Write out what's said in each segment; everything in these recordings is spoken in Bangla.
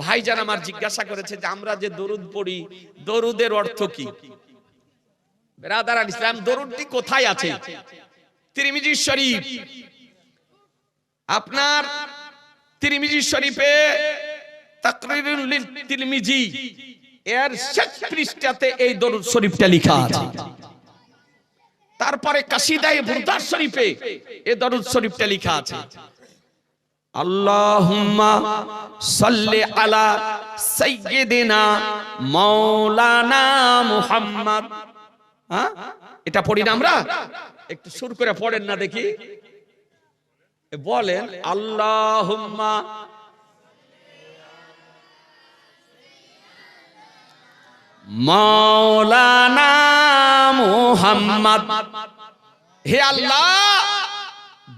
ভাইজান আমার জিজ্ঞাসা করেছে যে, আমরা যে দরুদ পড়ি, দরুদের অর্থ কি? বেরাদার ইসলাম, দরুদটি কোথায় আছে? শরীফ, আপনার শরীফে তাকরিরুল তিরমিজি, এর শেষ পৃষ্ঠাতে এই দরুদ শরীফটা লেখা আছে। তারপরে কাশিদায়ে বুরদার শরীফে এই দরুদ শরীফটা লেখা আছে। আল্লাহুম্মা সাল্লি আলা সাইয়্যিদিনা মাওলানা মুহাম্মদ। হ্যাঁ? এটা পড়ি না আমরা? একটু সুর করে পড়েন না দেখি। বলেন, আল্লাহুম্মা মাওলানা মুহাম্মদ। হে আল্লাহ!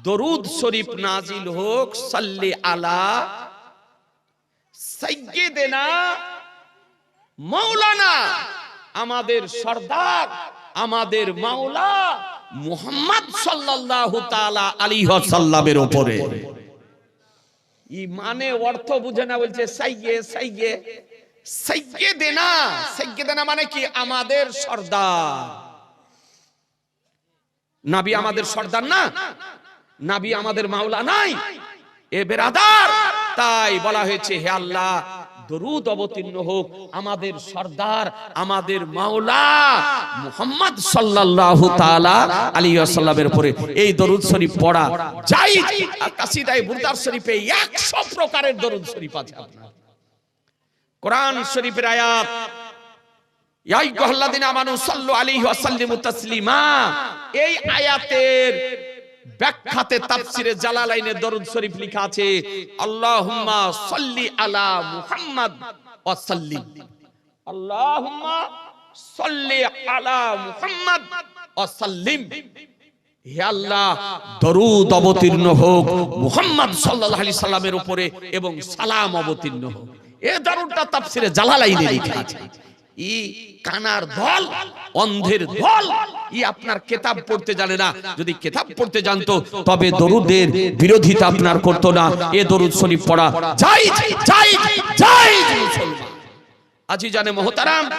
দরুদ শরীফ নাজিল হোক, সাল্লি আলা সাইয়্যিদিনা মাওলানা, আমাদের সর্দার, আমাদের মাওলা মুহাম্মদ সাল্লাল্লাহু তাআলা আলাইহি ওয়াসাল্লামের উপরে। ইমানে অর্থ বুঝে না বলছে সাইয়ে সাইয়ে সাইয়ে দেনা সাইয়ে দেনা মানে কি? আমাদের সর্দার। নাবি আমাদের সর্দার না? নাবি আমাদের মাওলা নাই। এ বেরাদার, তাই বলা হয়েছে, হে আল্লাহ, দরুদ অবতীর্ণ হোক আমাদের সর্দার, আমাদের মাওলা মুহাম্মদ সাল্লাল্লাহু তাআলা আলাইহি ওয়াসাল্লামের উপরে এই দরুদ শরীফ পড়া যাই কাসিদায়ে বুরদার শরীফে 100 প্রকারের দরুদ শরীফ আছে কোরআন শরীফের আয়াত, ইয়া আইয়ুহাল্লাযিনা আমানু সাল্লু আলাইহি ওয়া সাল্লিমু তাসলিমা, এই আয়াতের ব্যাখ্যাতে তাফসিরে জালালাইনে দরুদ শরীফ লেখা আছে, আল্লাহুম্মা সাল্লি আলা মুহাম্মদ ওয়া সাল্লিম। আল্লাহুম্মা সাল্লি আলা মুহাম্মদ ওয়া সাল্লিম। হে আল্লাহ, দরুদ অবতীর্ণ হোক, মুহাম্মদ সাল্লাল্লাহু আলাইহি সাল্লামের উপরে এবং সালাম অবতীর্ণ হোক। এ দরুদটা তাফসিরে জালালাইনে লেখা আছে। ই কানার দল, অন্ধের দল, ই আপনার কেতাব পড়তে জানে না। যদি কেতাব পড়তে জানতো, তবে দরুদের বিরোধিতা আপনার করতো না। এ দরুদ শরীফ পড়া। যাই যাই যাই আজি জানে মহতারাম।